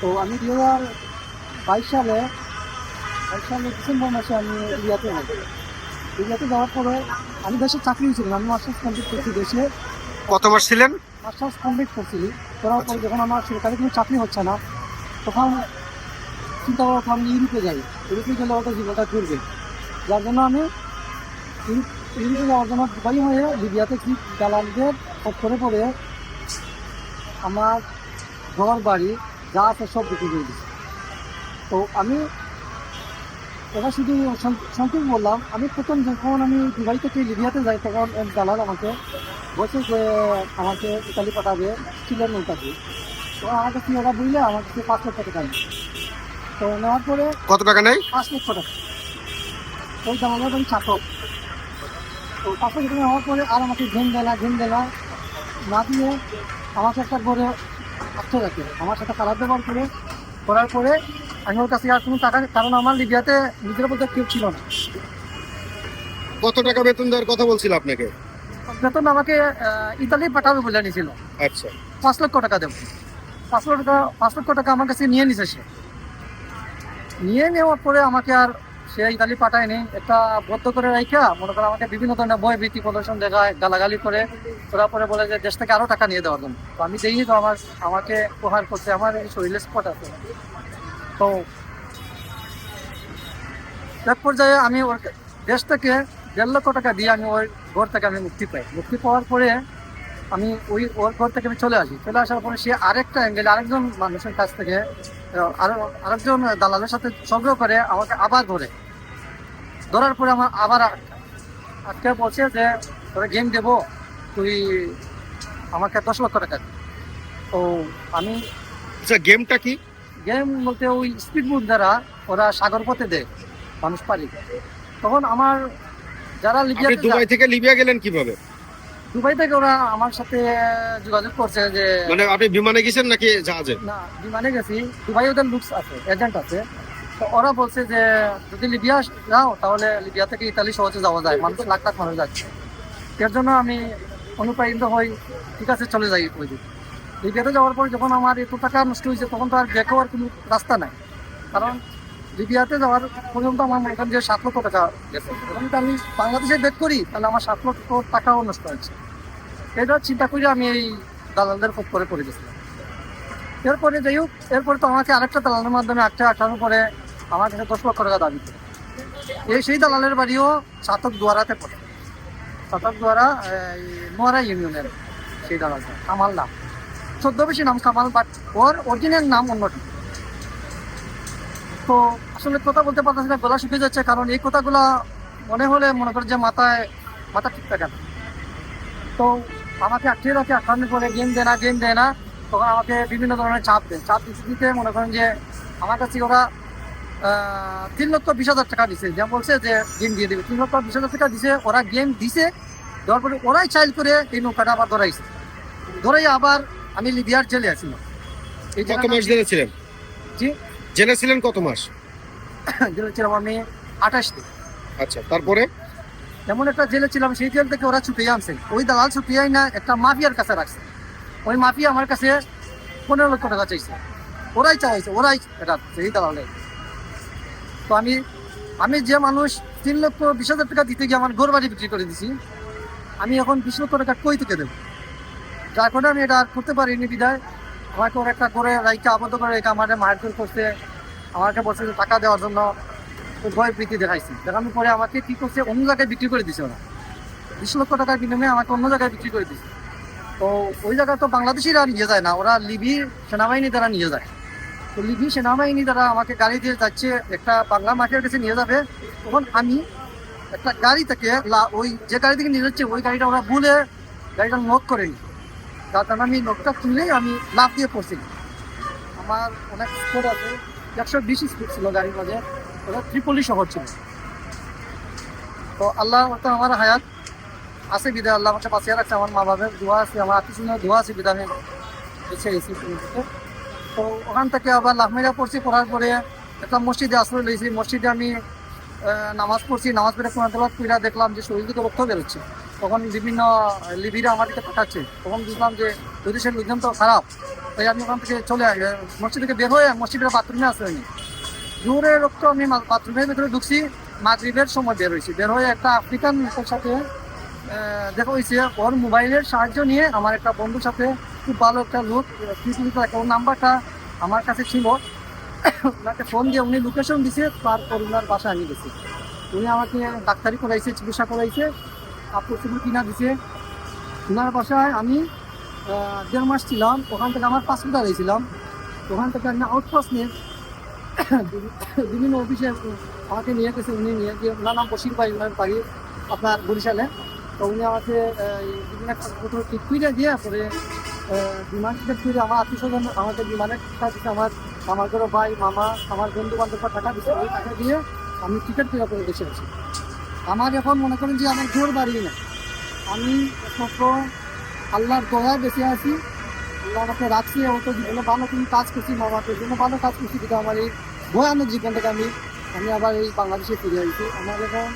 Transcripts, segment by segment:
তো আমি দু হাজার বাইশ সালে বাইশ সালে ডিসেম্বর মাসে আমি ইন্ডিয়াতে যাই। ইন্ডিয়াতে যাওয়ার পরে আমি দেশে চাকরি ছিলাম আমি মাস্টার্স কমপ্লিট করছি দেশে। কত মাস ছিলেন? মাস্টার্স কমপ্লিট করছি করার পরে যখন আমার সরকারি কোনো চাকরি হচ্ছে না তখন চিন্তা করা আমি ইউরোপে যাই। ইউরোপে গেলে ওটা জীবনটা ঘুরবে। যার জন্য আমি ইউরোপ- যাওয়ার জন্য দুবাই হয়ে লিবিয়াতে কি দালালদের করে পড়ে আমার ঘর বাড়ি যা আছে সব বিক্রি করে দিচ্ছি তো আমি এটা শুধু সংক্ষেপ বললাম আমি প্রথম যখন আমি দুবাই থেকে লিবিয়াতে যাই তখন এক দালাল আমাকে বলছে যে আমাকে ইতালি পাঠাবে স্টিলের নৌকা দিয়ে। তো আমার কাছে ওরা বুঝলে আমার কাছে পাঁচ লক্ষ টাকা নেই। তো নেওয়ার পরে কত টাকা নেই? পাঁচ লক্ষ টাকা। ওই দালালের বাড়ি চাকর। তো পাঁচ লক্ষ টাকা নেওয়ার পরে আর আমাকে ঘেম দেলা ঘেম দেলা না দিয়ে আমাকে একটা করে আটকে রাখে আমার সাথে খারাপ ব্যবহার করে করার পরে আমি ওর কাছে আর কোনো টাকা কারণ আমার লিবিয়াতে নিজের বলতে কেউ ছিল না। কত টাকা বেতন দেওয়ার কথা বলছিল আপনাকে? বেতন আমাকে ইতালি পাঠাবে বলে নিয়েছিল আচ্ছা। পাঁচ লক্ষ টাকা দেবো। পাঁচ লক্ষ টাকা পাঁচ লক্ষ টাকা আমার কাছে নিয়ে নিছে সে। নিয়ে নেওয়ার পরে আমাকে আর সে ইতালি পাঠায়নি। একটা বদ্ধ করে রাইখা, মনে করো আমাকে বিভিন্ন ধরনের বই বৃত্তি প্রদর্শন দেখায়, গালাগালি করে। ওরা পরে বলে যে দেশ থেকে আরও টাকা নিয়ে দেওয়ার জন্য। তো আমি দেইনি তো, আমার, আমাকে প্রহার করছে, আমার এই শরীরে স্পট আছে। তো এক পর্যায়ে আমি ওর দেশ থেকে দেড় লক্ষ টাকা দিয়ে আমি ওই ঘর থেকে আমি মুক্তি পাই। মুক্তি পাওয়ার পরে আমি ওই ওর ঘর থেকে আমি চলে আসি। চলে আসার পরে সে আরেকটা অ্যাঙ্গেল আরেকজন মানুষের কাছ থেকে আরও আরেকজন দালালের সাথে সংগ্রহ করে আমাকে আবার ধরে। ধরার পরে আমার আবার আটকে। বলছে যে তোরা গেম দেবো? তুই আমাকে দশ লক্ষ টাকা। তো আমি আচ্ছা গেমটা কি? গেম বলতে ওই স্পিড বোট দ্বারা ওরা সাগর পথে দেয় মানুষ পারি তখন আমার যারা যায়- দুবাই থেকে লিবিয়া গেলেন কীভাবে? দুবাই থেকে ওরা আমার সাথে যোগাযোগ করছে যে মানে আপনি বিমানে গেছেন নাকি জাহাজে? না বিমানে গেছি। দুবাই ওদের লুকস আছে এজেন্ট আছে। তো ওরা বলছে যে যদি লিবিয়া যাও তাহলে লিবিয়া থেকে ইতালি সহজে যাওয়া যায়। মানুষ লাখ লাখ মানুষ যাচ্ছে। এর জন্য আমি অনুপ্রাণিত হই ঠিক আছে চলে যাই ওই দিকে। লিবিয়াতে যাওয়ার পর যখন আমার এত টাকা নষ্ট হয়েছে তখন তো আর ব্যাক হওয়ার কোনো রাস্তা নাই। কারণ লিবিয়াতে যাওয়ার পর্যন্ত আমার মনে করেন যে সাত লক্ষ টাকা গেছে। যদি আমি বাংলাদেশে ব্যাক করি, তাহলে আমার সাত লক্ষ টাকাও নষ্ট হচ্ছে এটা চিন্তা করে আমি এই দালালদের খুব করে পড়ে গেছিলাম। এরপরে যাই হোক, এরপরে তো আমাকে আরেকটা দালালের মাধ্যমে আটটা আঠারো পরে আমার কাছে দশ লক্ষ টাকা দাবি করে। এই সেই দালালের বাড়িও চাতক দুয়ারাতে পড়ে। চাতক দুয়ারা নোয়ারা ইউনিয়নের সেই দালালটা, কামাল নাম। চোদ্দ বেশি নাম কামাল বাট ওর অরিজিনাল নাম অন্যটি। তো আসলে কথা বলতে পারতেছি না গলা শুকিয়ে যাচ্ছে। কারণ এই কথাগুলা মনে হলে মনে করে যে মাথায় মাথা ঠিক থাকে না। তো আমাকে আটকে রাখে আটকানোর পরে গেম দেয় না গেম দেয় না। তখন আমাকে বিভিন্ন ধরনের চাপ দেয়। চাপ দিতে দিতে মনে করেন যে আমার কাছে ওরা তিন লক্ষ বিশ হাজার টাকা দিছে। যা বলছে যে গেম দিয়ে দেবে। তিন লক্ষ বিশ হাজার টাকা দিছে ওরা গেম দিছে। দেওয়ার পরে ওরাই চাইল করে এই নৌকাটা আবার ধরাইছে। ধরাই আবার আমি লিবিয়ার জেলে আছি। এই কত মাস জেলে ছিলেন? জি? জেলে ছিলেন কত মাস? জেলে ছিলাম আমি আঠাশ দিন। আচ্ছা তারপরে? এমন একটা জেলে ছিলাম সেই জেল থেকে ওরা ছুটিয়ে আনছে। ওই দালাল ছুটিয়ে না একটা মাফিয়ার কাছে রাখছে। ওই মাফিয়া আমার কাছে পনেরো লক্ষ টাকা চাইছে। ওরাই চাইছে ওরাই এটা সেই দালালে তো আমি আমি যে মানুষ তিন লক্ষ বিশ হাজার টাকা দিতে গিয়ে আমার ঘর বাড়ি বিক্রি করে দিছি আমি এখন বিশ লক্ষ টাকা কই থেকে দেবো? যার কারণে আমি এটা করতে পারিনি বিদায়। আমাকে ওর একটা করে রাইকে আবদ্ধ করে রেখে আমাকে মারধর করছে, আমাকে বলছে যে টাকা দেওয়ার জন্য তো ভয় প্রীতি দেখাইছি। দেখানোর পরে আমাকে কি করছে, অন্য জায়গায় বিক্রি করে দিছে ওরা। বিশ লক্ষ টাকার বিনিময়ে আমাকে অন্য জায়গায় বিক্রি করে দিছে। তো ওই জায়গায় তো বাংলাদেশিরা নিয়ে যায় না, ওরা লিবি সেনাবাহিনী দ্বারা নিয়ে যায়। তো লিবি সেনাবাহিনী দ্বারা আমাকে গাড়ি দিয়ে যাচ্ছে, একটা বাংলা মাঠের কাছে নিয়ে যাবে। তখন আমি একটা গাড়ি থেকে ওই যে গাড়ি থেকে নিয়ে যাচ্ছে, ওই গাড়িটা ওরা ভুলে গাড়িটা নক করেনি যার কারণে আমি নকটা খুলেই আমি লাভ দিয়ে পড়ছি। আমার অনেক স্পোর্ট আছে, একশো বিশ স্পিড ছিল গাড়ির মাঝে, ওটা ত্রিপলি শহর ছিল। তো আল্লাহ আমার হায়াত আছে, বিদায় আল্লাহ আমাকে বাঁচিয়ে রাখছে, আমার মা বাবার দোয়া আছে, আমার আত্মীয় দোয়া আছে, বিদায় আমি বেঁচে গেছি তো ওখান থেকে আবার লাহমেরা পড়ছি, পড়ার পরে একটা মসজিদে আশ্রয় লইছি। মসজিদে আমি নামাজ পড়ছি, নামাজ পড়ে কইরা দেখলাম যে শরীর থেকে রক্ত বেরোচ্ছে। তখন বিভিন্ন লিবিরা আমাদেরকে পাঠাচ্ছে তখন বুঝলাম যে যদি সে লোকজন তো খারাপ, তাই আমি ওখান থেকে চলে আসি মসজিদ থেকে বের হয়ে মসজিদের বাথরুমে আসেনি। জোরে রক্ত আমি বাথরুমের ভিতরে ঢুকছি, মাগরিবের সময় বের হয়েছি। বের হয়ে একটা আফ্রিকান লোকের সাথে দেখা হয়েছে। ওর মোবাইলের সাহায্য নিয়ে আমার একটা বন্ধুর সাথে খুব ভালো একটা লোক ওর নাম্বারটা আমার কাছে ছিল। ওনাকে ফোন দিয়ে উনি লোকেশন দিছে, তারপর ওনার বাসায় আমি গেছি। উনি আমাকে ডাক্তারি করাইছে, চিকিৎসা করাইছে। কাপড় কিনা দিছে। ওনার বাসায় আমি দেড় মাস ছিলাম, ওখান থেকে আমার পাসপোর্ট হারিয়েছিলাম ওখান থেকে আমি আউটপাস নিয়ে বিভিন্ন অফিসে আমাকে নিয়ে গেছে, উনি নিয়ে গিয়ে ওনার নাম বসির ভাই, ওনার বাড়ি আপনার বরিশালে। তো উনি আমাকে বিভিন্ন কাগজপত্র ঠিক করে দিয়ে পরে বিমান টিকিট করে আমার আত্মীয় স্বজন আমাকে বিমানের টাকা দিচ্ছে আমার আমার ঘরে ভাই, মামা, আমার বন্ধু বান্ধবরা টাকা দিচ্ছে ওই টাকা দিয়ে আমি টিকিট কেনা করে দেশে আছি আমার এখন মনে করেন যে আমার জোর বাড়ি না। আমি একমাত্র আল্লাহর দয়া বেঁচে আছি। আল্লাহ আমাকে রাখছি অত জীবনে ভালো কোনো কাজ করছি মামাকে জন্য ভালো কাজ করছি কিন্তু আমার এই ভয়ানক জীবনটাকে আমি আমি আবার এই বাংলাদেশে ফিরে আসছি। আমার এখন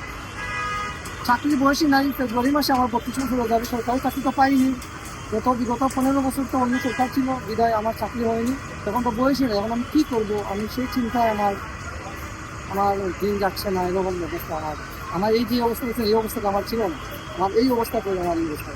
চাকরি বয়সী নাই, ফেব্রুয়ারি মাসে আমার বত্রিশ বছর হয়ে যাবে। সরকারি চাকরি তো পাইনি। গত বিগত পনেরো বছর তো অন্য সরকার ছিল, বিদায় আমার চাকরি হয়নি। তখন তো বয়সী নেই, এখন আমি কী করব? আমি সেই চিন্তায় আমার আমার দিন যাচ্ছে না, এরকম অবস্থা। আমার আমার এই যে অবস্থা হয়েছে এই অবস্থাটা আমার ছিল না। আমার এই অবস্থা করে আমার এই অবস্থা